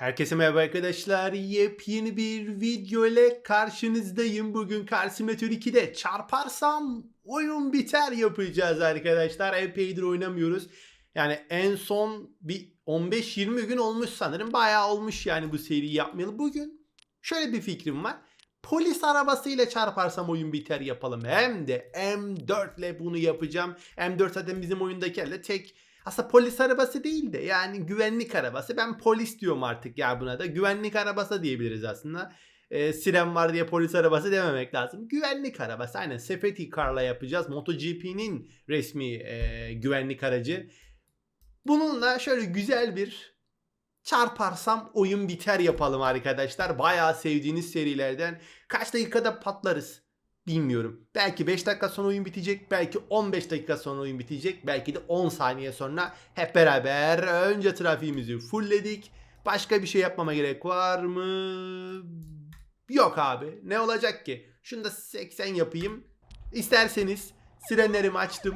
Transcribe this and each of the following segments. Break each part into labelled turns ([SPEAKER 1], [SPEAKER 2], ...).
[SPEAKER 1] Herkese merhaba arkadaşlar. Yepyeni bir video ile karşınızdayım. Bugün Car Simulator 2'de çarparsam oyun biter yapacağız arkadaşlar. Epeydir oynamıyoruz. Yani en son bir 15-20 gün olmuş sanırım. Bayağı olmuş yani bu seriyi yapmayalı. Bugün şöyle bir fikrim var. Polis arabasıyla çarparsam oyun biter yapalım. Hem de M4 ile bunu yapacağım. M4 zaten bizim oyundaki elde tek aslında polis arabası değil de yani güvenlik arabası. Ben polis diyorum artık ya buna da. Güvenlik arabası diyebiliriz aslında. Ee, siren var diye polis arabası dememek lazım. Güvenlik arabası. Aynen Safety Car'la yapacağız. MotoGP'nin resmi e, güvenlik aracı. Bununla şöyle güzel bir çarparsam oyun biter yapalım arkadaşlar. Bayağı sevdiğiniz serilerden. Kaç dakikada patlarız? Bilmiyorum. Belki 5 dakika sonra oyun bitecek. Belki 15 dakika sonra oyun bitecek. Belki de 10 saniye sonra hep beraber önce trafiğimizi fullledik. Başka bir şey yapmama gerek var mı? Yok abi. Ne olacak ki? Şunu da 80 yapayım. İsterseniz sirenlerimi açtım.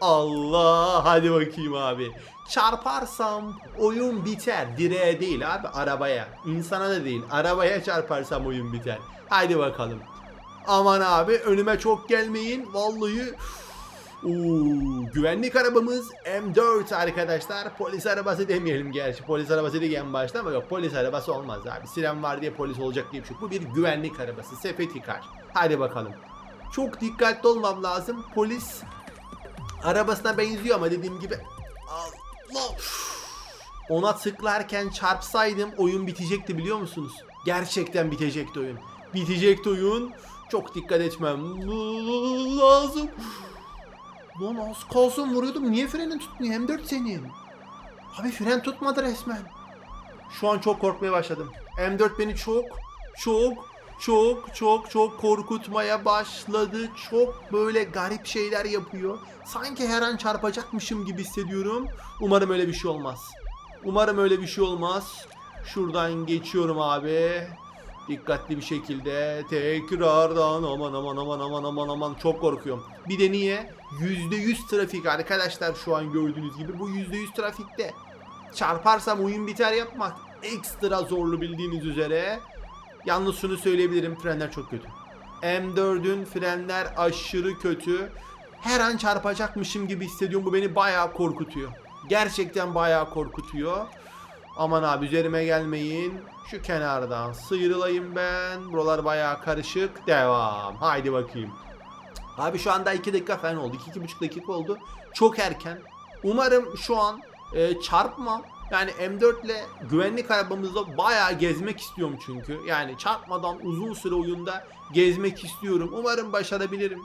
[SPEAKER 1] Allah hadi bakayım abi. Çarparsam oyun biter. Direğe değil abi arabaya. İnsana da değil arabaya çarparsam oyun biter. Haydi bakalım. Aman abi önüme çok gelmeyin. Vallahi Oo, güvenlik arabamız M4 arkadaşlar. Polis arabası demeyelim gerçi. Polis arabası diye en başta ama yok polis arabası olmaz abi. Siren var diye polis olacak diye bir şey. Bu bir güvenlik arabası. Safety car. Hadi bakalım. Çok dikkatli olmam lazım. Polis arabasına benziyor ama dediğim gibi Allah ona tıklarken çarpsaydım oyun bitecekti biliyor musunuz? Gerçekten bitecekti oyun. Bitecekti oyun. Çok dikkat etmem lazım. Lan az kalsın vuruyordum. Niye frenin tutmuyor? M4 senin. Abi fren tutmadı resmen. Şu an çok korkmaya başladım. M4 beni çok çok çok çok çok korkutmaya başladı. Çok böyle garip şeyler yapıyor. Sanki her an çarpacakmışım gibi hissediyorum. Umarım öyle bir şey olmaz. Umarım öyle bir şey olmaz. Şuradan geçiyorum abi. Dikkatli bir şekilde tekrardan aman aman aman aman aman aman çok korkuyorum. Bir de niye? %100 trafik arkadaşlar şu an gördüğünüz gibi bu %100 trafikte. Çarparsam oyun biter yapmak ekstra zorlu bildiğiniz üzere. Yalnız şunu söyleyebilirim frenler çok kötü. M4'ün frenler aşırı kötü. Her an çarpacakmışım gibi hissediyorum. Bu beni bayağı korkutuyor. Gerçekten bayağı korkutuyor. Aman abi üzerime gelmeyin. Şu kenardan sıyrılayım ben. Buralar bayağı karışık. Devam. Haydi bakayım. Abi şu anda 2 dakika falan oldu. 2-2,5 dakika oldu. Çok erken. Umarım şu an e, çarpma. Yani M4 ile güvenlik arabamızda bayağı gezmek istiyorum çünkü. Yani çarpmadan uzun süre oyunda gezmek istiyorum. Umarım başarabilirim.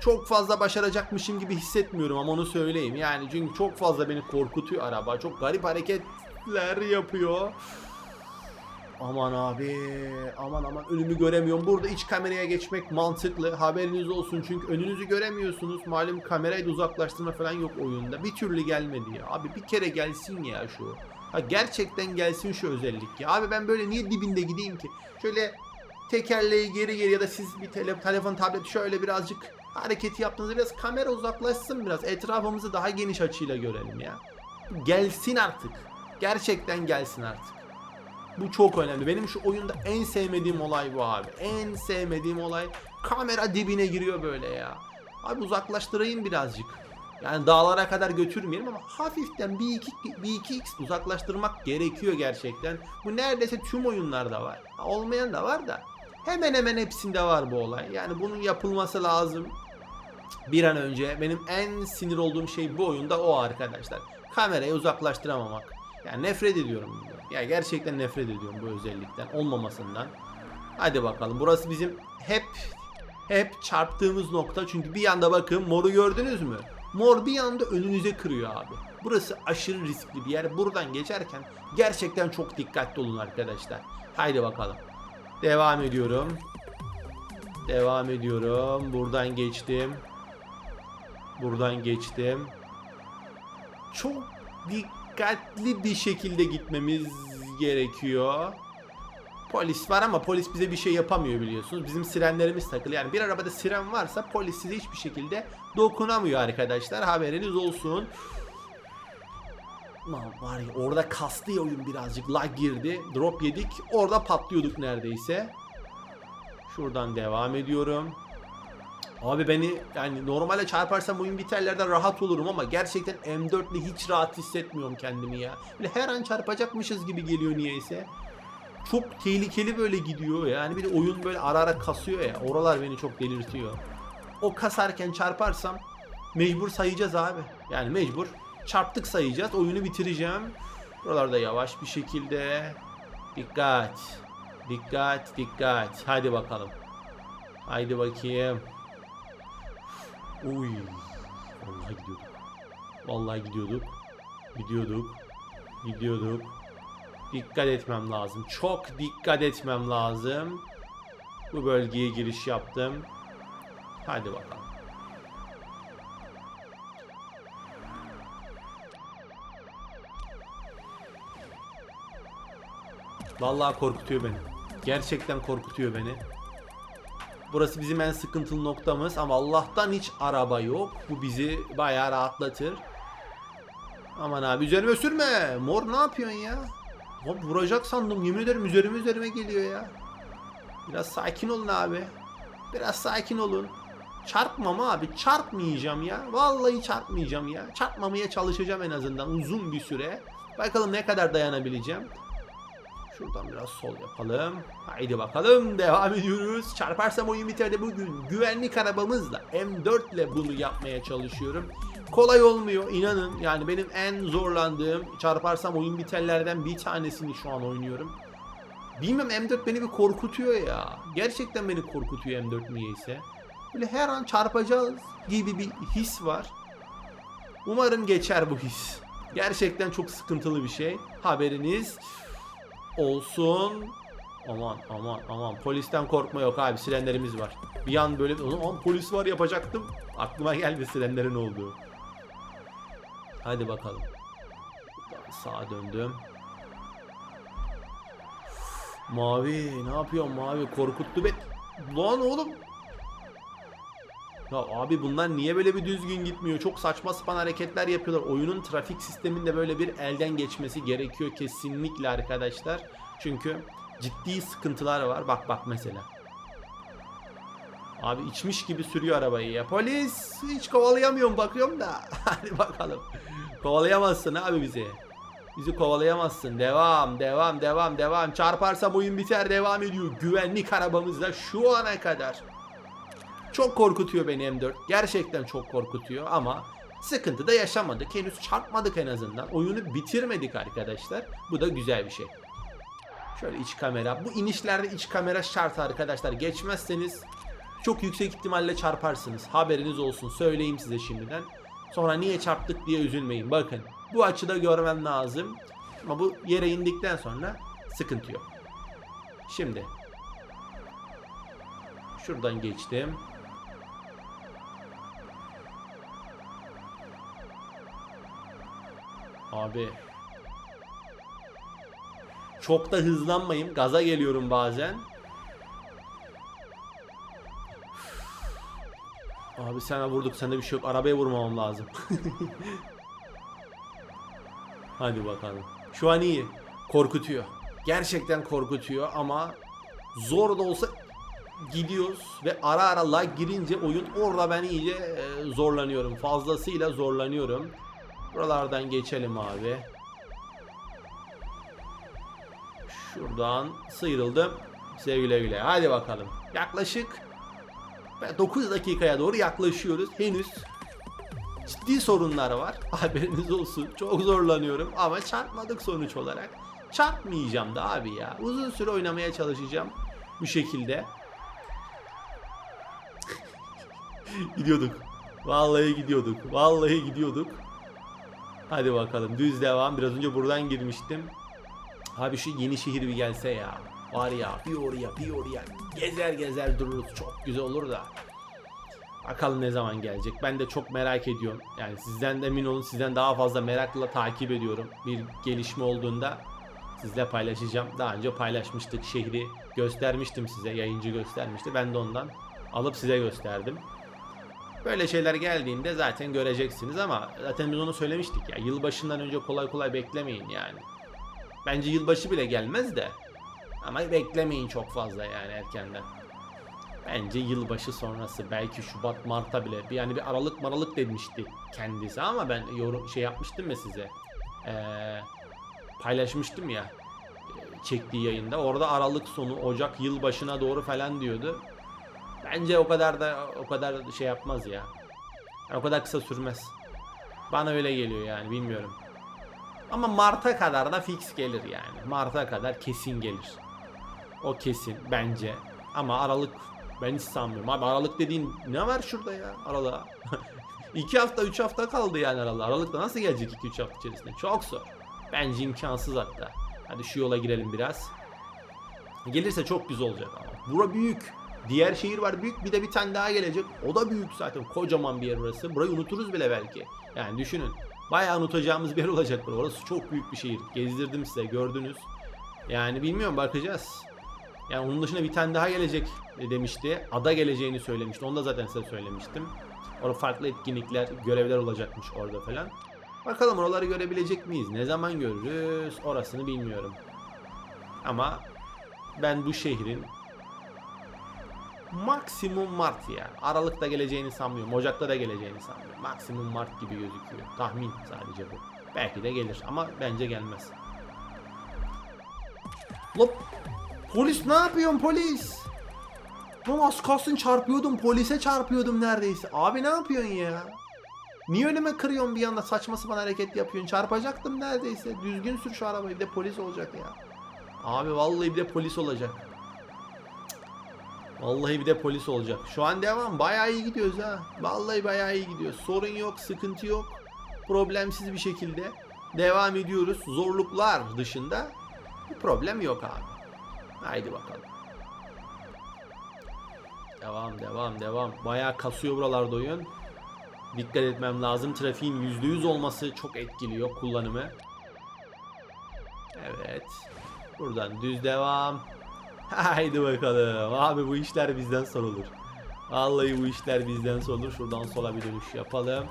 [SPEAKER 1] Çok fazla başaracakmışım gibi hissetmiyorum ama onu söyleyeyim. Yani çünkü çok fazla beni korkutuyor araba. Çok garip hareketler yapıyor. Aman abi, aman aman önümü göremiyorum. Burada iç kameraya geçmek mantıklı. Haberiniz olsun çünkü önünüzü göremiyorsunuz. Malum kamerayı da uzaklaştırma falan yok oyunda. Bir türlü gelmedi ya. Abi bir kere gelsin ya şu. Ha gerçekten gelsin şu özellik ya. Abi ben böyle niye dibinde gideyim ki? Şöyle tekerleği geri geri ya da siz bir tele, telefon tablet şöyle birazcık hareketi yaptığınızda biraz kamera uzaklaşsın biraz. Etrafımızı daha geniş açıyla görelim ya. Gelsin artık. Gerçekten gelsin artık. Bu çok önemli. Benim şu oyunda en sevmediğim olay bu abi. En sevmediğim olay kamera dibine giriyor böyle ya. Abi uzaklaştırayım birazcık. Yani dağlara kadar götürmeyelim ama hafiften bir iki, bir iki x uzaklaştırmak gerekiyor gerçekten. Bu neredeyse tüm oyunlarda var. Olmayan da var da. Hemen hemen hepsinde var bu olay. Yani bunun yapılması lazım. Bir an önce benim en sinir olduğum şey bu oyunda o arkadaşlar. Kamerayı uzaklaştıramamak. Yani nefret ediyorum. Ya gerçekten nefret ediyorum bu özellikten olmamasından. Hadi bakalım. Burası bizim hep hep çarptığımız nokta. Çünkü bir yanda bakın moru gördünüz mü? Mor bir yanda önünüze kırıyor abi. Burası aşırı riskli bir yer. Buradan geçerken gerçekten çok dikkatli olun arkadaşlar. Haydi bakalım. Devam ediyorum. Devam ediyorum. Buradan geçtim. Buradan geçtim. Çok dikkatli bir şekilde gitmemiz gerekiyor. Polis var ama polis bize bir şey yapamıyor biliyorsunuz. Bizim sirenlerimiz takılı. Yani bir arabada siren varsa polis size hiçbir şekilde dokunamıyor arkadaşlar. Haberiniz olsun. Lan var ya orada kastı ya oyun birazcık lag girdi. Drop yedik. Orada patlıyorduk neredeyse. Şuradan devam ediyorum. Abi beni yani normalde çarparsam oyun biterlerden rahat olurum ama gerçekten M4 ile hiç rahat hissetmiyorum kendimi ya. Böyle her an çarpacakmışız gibi geliyor niyeyse. Çok tehlikeli böyle gidiyor yani bir de oyun böyle ara ara kasıyor ya. Oralar beni çok delirtiyor. O kasarken çarparsam mecbur sayacağız abi. Yani mecbur çarptık sayacağız. Oyunu bitireceğim. Buralarda yavaş bir şekilde dikkat. Dikkat, dikkat. Hadi bakalım. Haydi bakayım. Uy. Vallahi gidiyorduk. Vallahi gidiyorduk. Gidiyorduk. Gidiyorduk. Dikkat etmem lazım. Çok dikkat etmem lazım. Bu bölgeye giriş yaptım. Hadi bakalım. Vallahi korkutuyor beni. Gerçekten korkutuyor beni. Burası bizim en sıkıntılı noktamız ama Allah'tan hiç araba yok. Bu bizi bayağı rahatlatır. Aman abi üzerime sürme. Mor ne yapıyorsun ya? Hop vuracak sandım. Yemin ederim üzerime üzerime geliyor ya. Biraz sakin olun abi. Biraz sakin olun. Çarpmam abi. Çarpmayacağım ya. Vallahi çarpmayacağım ya. Çarpmamaya çalışacağım en azından uzun bir süre. Bakalım ne kadar dayanabileceğim. Şuradan biraz sol yapalım. Haydi bakalım devam ediyoruz. Çarparsam oyun biter de bugün güvenlik arabamızla M4 ile bunu yapmaya çalışıyorum. Kolay olmuyor inanın. Yani benim en zorlandığım çarparsam oyun biterlerden bir tanesini şu an oynuyorum. Bilmem M4 beni bir korkutuyor ya. Gerçekten beni korkutuyor M4 niyeyse. Böyle her an çarpacağız gibi bir his var. Umarım geçer bu his. Gerçekten çok sıkıntılı bir şey. Haberiniz olsun. Aman aman aman polisten korkma yok abi sirenlerimiz var. Bir an böyle o zaman polis var yapacaktım. Aklıma geldi sirenlerin olduğu. Hadi bakalım. Sağa döndüm. Mavi ne yapıyorsun mavi korkuttu be. Lan oğlum. Ya abi bunlar niye böyle bir düzgün gitmiyor? Çok saçma sapan hareketler yapıyorlar. Oyunun trafik sisteminde böyle bir elden geçmesi gerekiyor kesinlikle arkadaşlar. Çünkü ciddi sıkıntılar var. Bak bak mesela. Abi içmiş gibi sürüyor arabayı ya. Polis hiç kovalayamıyorum bakıyorum da. Hadi bakalım. Kovalayamazsın abi bizi. Bizi kovalayamazsın. Devam, devam, devam, devam. Çarparsam oyun biter devam ediyor. Güvenlik arabamızda şu ana kadar. Çok korkutuyor beni M4. Gerçekten çok korkutuyor ama sıkıntı da yaşamadık. Henüz çarpmadık en azından. Oyunu bitirmedik arkadaşlar. Bu da güzel bir şey. Şöyle iç kamera. Bu inişlerde iç kamera şart arkadaşlar. Geçmezseniz çok yüksek ihtimalle çarparsınız. Haberiniz olsun. Söyleyeyim size şimdiden. Sonra niye çarptık diye üzülmeyin. Bakın bu açıda görmem lazım. Ama bu yere indikten sonra sıkıntı yok. Şimdi şuradan geçtim. Abi çok da hızlanmayayım. Gaza geliyorum bazen. Abi sana vurduk. Sende bir şey yok. Arabaya vurmamam lazım. Hadi bakalım. Şu an iyi. Korkutuyor. Gerçekten korkutuyor ama zor da olsa gidiyoruz ve ara ara lag girince oyun orada ben iyice e, zorlanıyorum. Fazlasıyla zorlanıyorum. Buralardan geçelim abi. Şuradan sıyrıldım. Sevgili güle. Hadi bakalım. Yaklaşık 9 dakikaya doğru yaklaşıyoruz. Henüz ciddi sorunlar var. Haberiniz olsun. Çok zorlanıyorum ama çarpmadık sonuç olarak. Çarpmayacağım da abi ya. Uzun süre oynamaya çalışacağım bu şekilde. gidiyorduk. Vallahi gidiyorduk. Vallahi gidiyorduk. Hadi bakalım düz devam. Biraz önce buradan girmiştim. Abi şu yeni şehir bir gelse ya. Var ya bir oraya bir oraya gezer gezer dururuz. Çok güzel olur da. Bakalım ne zaman gelecek. Ben de çok merak ediyorum. Yani sizden de emin olun sizden daha fazla merakla takip ediyorum. Bir gelişme olduğunda sizle paylaşacağım. Daha önce paylaşmıştık şehri göstermiştim size. Yayıncı göstermişti. Ben de ondan alıp size gösterdim. Böyle şeyler geldiğinde zaten göreceksiniz ama zaten biz onu söylemiştik ya. Yılbaşından önce kolay kolay beklemeyin yani. Bence yılbaşı bile gelmez de. Ama beklemeyin çok fazla yani erkenden. Bence yılbaşı sonrası belki Şubat Mart'a bile yani bir Aralık Maralık demişti kendisi ama ben yorum şey yapmıştım ya size. Ee, paylaşmıştım ya e, çektiği yayında. Orada Aralık sonu Ocak yılbaşına doğru falan diyordu. Bence o kadar da o kadar şey yapmaz ya. Yani o kadar kısa sürmez. Bana öyle geliyor yani bilmiyorum. Ama Mart'a kadar da fix gelir yani. Mart'a kadar kesin gelir. O kesin bence. Ama Aralık ben hiç sanmıyorum. Abi Aralık dediğin ne var şurada ya Aralığa? 2 hafta 3 hafta kaldı yani Aralık. Aralıkta nasıl gelecek 2-3 hafta içerisinde? Çok zor. Bence imkansız hatta. Hadi şu yola girelim biraz. Gelirse çok güzel olacak ama. Bura büyük. Diğer şehir var büyük. Bir de bir tane daha gelecek. O da büyük zaten. Kocaman bir yer orası. Burayı unuturuz bile belki. Yani düşünün. Bayağı unutacağımız bir yer olacak burası. Orası çok büyük bir şehir. Gezdirdim size gördünüz. Yani bilmiyorum bakacağız. Yani onun dışında bir tane daha gelecek demişti. Ada geleceğini söylemişti. Onu da zaten size söylemiştim. Orada farklı etkinlikler, görevler olacakmış orada falan. Bakalım oraları görebilecek miyiz? Ne zaman görürüz? Orasını bilmiyorum. Ama ben bu şehrin maksimum Mart ya. Aralıkta geleceğini sanmıyorum. Ocak'ta da geleceğini sanmıyorum. Maksimum Mart gibi gözüküyor. Tahmin sadece bu. Belki de gelir ama bence gelmez. Lop. Polis ne yapıyorsun polis? Lan az kalsın çarpıyordum. Polise çarpıyordum neredeyse. Abi ne yapıyorsun ya? Niye önüme kırıyorsun bir anda saçma sapan hareket yapıyorsun? Çarpacaktım neredeyse. Düzgün sür şu arabayı. Bir de polis olacak ya. Abi vallahi bir de polis olacak. Vallahi bir de polis olacak. Şu an devam. Bayağı iyi gidiyoruz ha. Vallahi bayağı iyi gidiyoruz. Sorun yok, sıkıntı yok. Problemsiz bir şekilde devam ediyoruz. Zorluklar dışında bir problem yok abi. Haydi bakalım. Devam, devam, devam. Bayağı kasıyor buralarda oyun. Dikkat etmem lazım. Trafiğin %100 olması çok etkiliyor kullanımı. Evet. Buradan düz devam. Haydi bakalım. Abi bu işler bizden sorulur. Vallahi bu işler bizden sorulur. Şuradan sola bir dönüş yapalım.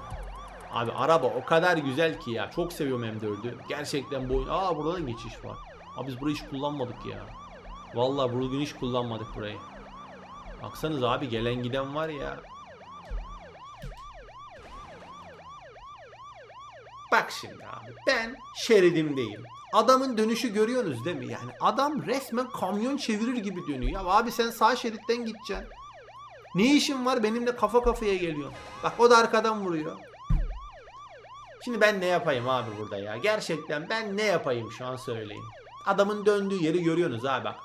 [SPEAKER 1] Abi araba o kadar güzel ki ya. Çok seviyorum M4'ü. Gerçekten bu oyun. Aa buradan geçiş var. Abi biz burayı hiç kullanmadık ya. Vallahi bugün hiç kullanmadık burayı. Baksanız abi gelen giden var ya. Bak şimdi abi ben şeridimdeyim. Adamın dönüşü görüyorsunuz değil mi? Yani adam resmen kamyon çevirir gibi dönüyor. Ya abi sen sağ şeritten gideceksin. Ne işin var benimle kafa kafaya geliyorsun. Bak o da arkadan vuruyor. Şimdi ben ne yapayım abi burada ya? Gerçekten ben ne yapayım şu an söyleyin. Adamın döndüğü yeri görüyorsunuz abi bak.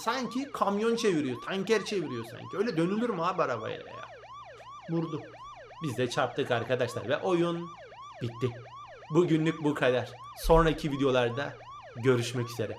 [SPEAKER 1] Sanki kamyon çeviriyor, tanker çeviriyor sanki. Öyle dönülür mü abi arabayla ya? Vurdu. Biz de çarptık arkadaşlar ve oyun bitti. Bugünlük bu kadar. Sonraki videolarda görüşmek üzere.